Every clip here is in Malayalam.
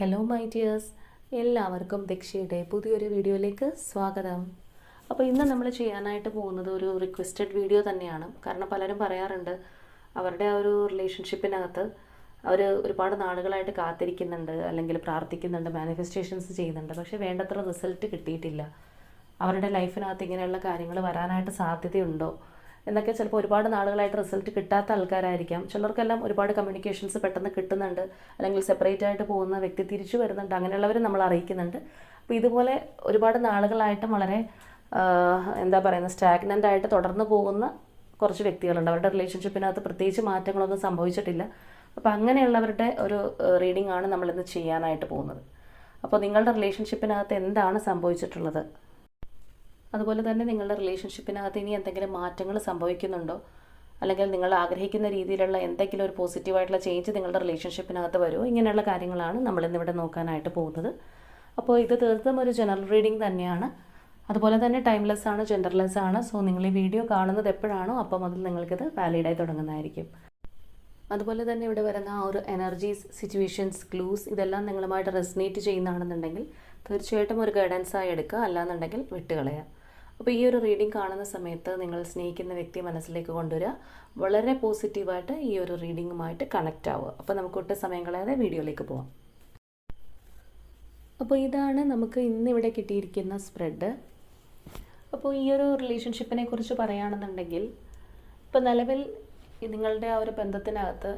ഹലോ മൈ ഡിയേഴ്സ് എല്ലാവർക്കും ദക്ഷയുടെ പുതിയൊരു വീഡിയോയിലേക്ക് സ്വാഗതം. അപ്പോൾ ഇന്ന് നമ്മൾ ചെയ്യാനായിട്ട് പോകുന്നത് ഒരു റിക്വസ്റ്റഡ് വീഡിയോ തന്നെയാണ്. കാരണം പലരും പറയാറുണ്ട് അവരുടെ ആ ഒരു റിലേഷൻഷിപ്പിനകത്ത് അവർ ഒരുപാട് നാളുകളായിട്ട് കാത്തിരിക്കുന്നുണ്ട് അല്ലെങ്കിൽ പ്രാർത്ഥിക്കുന്നുണ്ട് മാനിഫെസ്റ്റേഷൻസ് ചെയ്യുന്നുണ്ട്. പക്ഷേ വേണ്ടത്ര റിസൾട്ട് കിട്ടിയിട്ടില്ല. അവരുടെ ലൈഫിനകത്ത് ഇങ്ങനെയുള്ള കാര്യങ്ങൾ വരാനായിട്ട് സാധ്യതയുണ്ടോ? എന്നൊക്കെ ചിലപ്പോൾ ഒരുപാട് നാളുകളായിട്ട് റിസൾട്ട് കിട്ടാത്ത ആൾക്കാരായിരിക്കാം. ചിലർക്കെല്ലാം ഒരുപാട് കമ്മ്യൂണിക്കേഷൻസ് പെട്ടെന്ന് കിട്ടുന്നുണ്ട്. അല്ലെങ്കിൽ സെപ്പറേറ്റ് ആയിട്ട് പോകുന്ന വ്യക്തി തിരിച്ചു വരുന്നുണ്ട്. അങ്ങനെയുള്ളവർ നമ്മൾ അറിയിക്കുന്നുണ്ട്. അപ്പോൾ ഇതുപോലെ ഒരുപാട് നാളുകളായിട്ടും വളരെ എന്താ പറയുന്നത് സ്റ്റാഗ്നന്റ് ആയിട്ട് തുടർന്ന് പോകുന്ന കുറച്ച് വ്യക്തികളുണ്ട്. അവരുടെ റിലേഷൻഷിപ്പിനകത്ത് പ്രത്യേകിച്ച് മാറ്റങ്ങളൊന്നും സംഭവിച്ചിട്ടില്ല. അപ്പോൾ അങ്ങനെയുള്ളവരുടെ ഒരു റീഡിംഗ് ആണ് നമ്മളിന്ന് ചെയ്യാനായിട്ട് പോകുന്നത്. അപ്പോൾ നിങ്ങളുടെ റിലേഷൻഷിപ്പിനകത്ത് എന്താണ് സംഭവിച്ചിട്ടുള്ളത്? അതുപോലെ തന്നെ നിങ്ങളുടെ റിലേഷൻഷിപ്പിനകത്ത് ഇനി എന്തെങ്കിലും മാറ്റങ്ങൾ സംഭവിക്കുന്നുണ്ടോ? അല്ലെങ്കിൽ നിങ്ങൾ ആഗ്രഹിക്കുന്ന രീതിയിലുള്ള എന്തെങ്കിലും ഒരു പോസിറ്റീവായിട്ടുള്ള ചേഞ്ച് നിങ്ങളുടെ റിലേഷൻഷിപ്പിനകത്ത് വരുമോ? ഇങ്ങനെയുള്ള കാര്യങ്ങളാണ് നമ്മളിന്നിവിടെ നോക്കാനായിട്ട് പോകുന്നത്. അപ്പോൾ ഇത് തീർത്തും ഒരു ജനറൽ റീഡിംഗ് തന്നെയാണ്. അതുപോലെ തന്നെ ടൈംലെസ് ആണ് ജെൻഡർലെസ് ആണ്. സോ നിങ്ങൾ ഈ വീഡിയോ കാണുന്നത് എപ്പോഴാണോ അപ്പം മുതൽ നിങ്ങൾക്കിത് വാലിഡായി തുടങ്ങുന്നതായിരിക്കും. അതുപോലെ തന്നെ ഇവിടെ വരുന്ന ആ ഒരു എനർജീസ് സിറ്റുവേഷൻസ് ക്ലൂസ് ഇതെല്ലാം നിങ്ങളുമായിട്ട് റെസിനേറ്റ് ചെയ്യുന്നതാണെന്നുണ്ടെങ്കിൽ തീർച്ചയായിട്ടും ഒരു ഗൈഡൻസായി എടുക്കുക. അല്ലാന്നുണ്ടെങ്കിൽ വിട്ടുകളയുക. അപ്പോൾ ഈ ഒരു റീഡിംഗ് കാണുന്ന സമയത്ത് നിങ്ങൾ സ്നേഹിക്കുന്ന വ്യക്തി മനസ്സിലേക്ക് കൊണ്ടുവരിക. വളരെ പോസിറ്റീവായിട്ട് ഈ ഒരു റീഡിങ്ങുമായിട്ട് കണക്റ്റ് ആവുക. അപ്പോൾ നമുക്ക് ഒട്ടും സമയം കളയാതെ വീഡിയോയിലേക്ക് പോവാം. അപ്പോൾ ഇതാണ് നമുക്ക് ഇന്നിവിടെ കിട്ടിയിരിക്കുന്ന സ്പ്രെഡ് അപ്പോൾ ഈ ഒരു റിലേഷൻഷിപ്പിനെ കുറിച്ച് പറയുകയാണെന്നുണ്ടെങ്കിൽ ഇപ്പോൾ നിലവിൽ നിങ്ങളുടെ ആ ഒരു ബന്ധത്തിനകത്ത്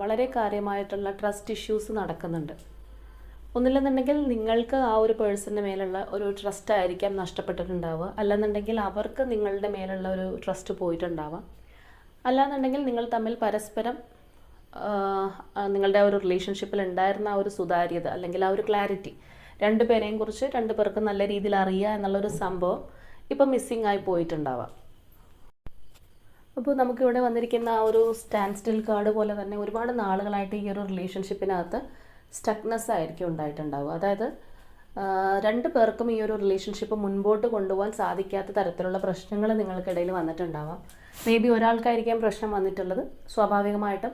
വളരെ കാര്യമായിട്ടുള്ള ട്രസ്റ്റ് ഇഷ്യൂസ് നടക്കുന്നുണ്ട്. ഒന്നില്ലെന്നുണ്ടെങ്കിൽ നിങ്ങൾക്ക് ആ ഒരു പേഴ്സണിന്റെ മേലുള്ള ഒരു ട്രസ്റ്റ് ആയിരിക്കാം നഷ്ടപ്പെട്ടിട്ടുണ്ടാവുക. അല്ലെന്നുണ്ടെങ്കിൽ അവർക്ക് നിങ്ങളുടെ മേലുള്ള ഒരു ട്രസ്റ്റ് പോയിട്ടുണ്ടാവാം. അല്ലാന്നുണ്ടെങ്കിൽ നിങ്ങൾ തമ്മിൽ പരസ്പരം നിങ്ങളുടെ ആ ഒരു റിലേഷൻഷിപ്പിൽ ഉണ്ടായിരുന്ന ആ ഒരു സുതാര്യത അല്ലെങ്കിൽ ആ ഒരു ക്ലാരിറ്റി രണ്ടുപേരെയും കുറിച്ച് രണ്ട് പേർക്ക് നല്ല രീതിയിൽ അറിയുക എന്നുള്ളൊരു സംഭവം ഇപ്പം മിസ്സിങ് ആയി പോയിട്ടുണ്ടാവാം. അപ്പോൾ നമുക്കിവിടെ വന്നിരിക്കുന്ന ആ ഒരു സ്റ്റാൻഡ് സ്റ്റിൽ കാർഡ് പോലെ തന്നെ ഒരുപാട് നാളുകളായിട്ട് ഈ ഒരു റിലേഷൻഷിപ്പിനകത്ത് സ്റ്റക്നെസ് ആയിരിക്കും ഉണ്ടായിട്ടുണ്ടാവുക. അതായത് രണ്ട് പേർക്കും ഈ ഒരു റിലേഷൻഷിപ്പ് മുൻപോട്ട് കൊണ്ടുപോകാൻ സാധിക്കാത്ത തരത്തിലുള്ള പ്രശ്നങ്ങൾ നിങ്ങൾക്കിടയിൽ വന്നിട്ടുണ്ടാവാം. മേ ബി ഒരാൾക്കായിരിക്കാം പ്രശ്നം വന്നിട്ടുള്ളത്. സ്വാഭാവികമായിട്ടും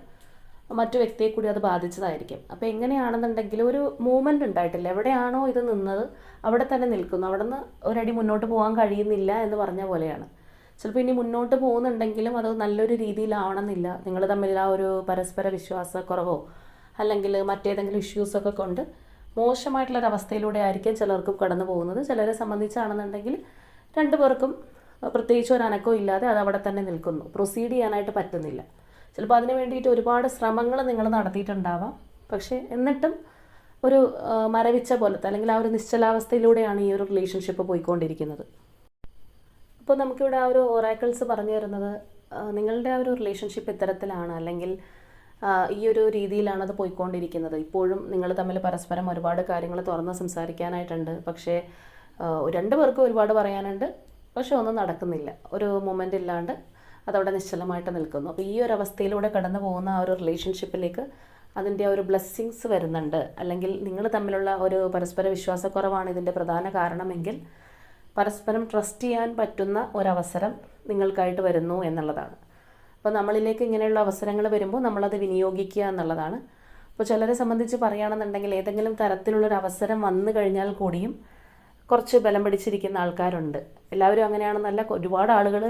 മറ്റു വ്യക്തിയെ കൂടി അത് ബാധിച്ചതായിരിക്കും. അപ്പോൾ എങ്ങനെയാണെന്നുണ്ടെങ്കിൽ ഒരു മൂവ്മെന്റ് ഉണ്ടായിട്ടില്ല. എവിടെയാണോ ഇത് നിന്നത് അവിടെ തന്നെ നിൽക്കുന്നു. അവിടെ നിന്ന് ഒരടി മുന്നോട്ട് പോകാൻ കഴിയുന്നില്ല എന്ന് പറഞ്ഞ പോലെയാണ്. ചിലപ്പോൾ ഇനി മുന്നോട്ട് പോകുന്നുണ്ടെങ്കിലും അത് നല്ലൊരു രീതിയിലാവണമെന്നില്ല. നിങ്ങൾ തമ്മിൽ ആ ഒരു പരസ്പര വിശ്വാസക്കുറവോ അല്ലെങ്കിൽ മറ്റേതെങ്കിലും ഇഷ്യൂസൊക്കെ കൊണ്ട് മോശമായിട്ടുള്ളൊരവസ്ഥയിലൂടെ ആയിരിക്കും ചിലർക്കും കടന്നു പോകുന്നത്. ചിലരെ സംബന്ധിച്ചാണെന്നുണ്ടെങ്കിൽ രണ്ടു പേർക്കും പ്രത്യേകിച്ച് ഒരു അനക്കവും ഇല്ലാതെ അത് അവിടെ തന്നെ നിൽക്കുന്നു. പ്രൊസീഡ് ചെയ്യാനായിട്ട് പറ്റുന്നില്ല. ചിലപ്പോൾ അതിന് വേണ്ടിയിട്ട് ഒരുപാട് ശ്രമങ്ങൾ നിങ്ങൾ നടത്തിയിട്ടുണ്ടാവാം. പക്ഷേ എന്നിട്ടും ഒരു മരവിച്ച പോലത്തെ അല്ലെങ്കിൽ ആ ഒരു നിശ്ചലാവസ്ഥയിലൂടെയാണ് ഈ ഒരു റിലേഷൻഷിപ്പ് പോയിക്കൊണ്ടിരിക്കുന്നത്. അപ്പോൾ നമുക്കിവിടെ ആ ഒരു ഒറാക്കിൾസ് പറഞ്ഞു തരുന്നത് നിങ്ങളുടെ ആ ഒരു റിലേഷൻഷിപ്പ് ഇത്തരത്തിലാണ്. അല്ലെങ്കിൽ ഈ ഒരു രീതിയിലാണ് അത് പോയിക്കൊണ്ടിരിക്കുന്നത്. ഇപ്പോഴും നിങ്ങൾ തമ്മിൽ പരസ്പരം ഒരുപാട് കാര്യങ്ങൾ തുറന്ന് സംസാരിക്കാനായിട്ടുണ്ട്. പക്ഷേ രണ്ട് പേർക്കും ഒരുപാട് പറയാനുണ്ട്. പക്ഷെ ഒന്നും നടക്കുന്നില്ല. ഒരു മൊമെന്റ് ഇല്ലാണ്ട് അതവിടെ നിശ്ചലമായിട്ട് നിൽക്കുന്നു. അപ്പോൾ ഈ ഒരു അവസ്ഥയിലൂടെ കടന്നു പോകുന്ന ആ ഒരു റിലേഷൻഷിപ്പിലേക്ക് അതിന്റെ ഒരു ബ്ലെസ്സിങ്സ് വരുന്നുണ്ട്. അല്ലെങ്കിൽ നിങ്ങൾ തമ്മിലുള്ള ഒരു പരസ്പര വിശ്വാസക്കുറവാണ് ഇതിന്റെ പ്രധാന കാരണമെങ്കിൽ പരസ്പരം ട്രസ്റ്റ് ചെയ്യാൻ പറ്റുന്ന ഒരവസരം നിങ്ങൾക്കായിട്ട് വരുന്നു എന്നുള്ളതാണ്. അപ്പോൾ നമ്മളിലേക്ക് ഇങ്ങനെയുള്ള അവസരങ്ങൾ വരുമ്പോൾ നമ്മളത് വിനിയോഗിക്കുക എന്നുള്ളതാണ്. അപ്പോൾ ചിലരെ സംബന്ധിച്ച് പറയുകയാണെന്നുണ്ടെങ്കിൽ ഏതെങ്കിലും തരത്തിലുള്ളൊരു അവസരം വന്നു കഴിഞ്ഞാൽ കൂടിയും കുറച്ച് ബലം പിടിച്ചിരിക്കുന്ന ആൾക്കാരുണ്ട്. എല്ലാവരും അങ്ങനെയാണെന്നല്ല ഒരുപാട് ആളുകൾ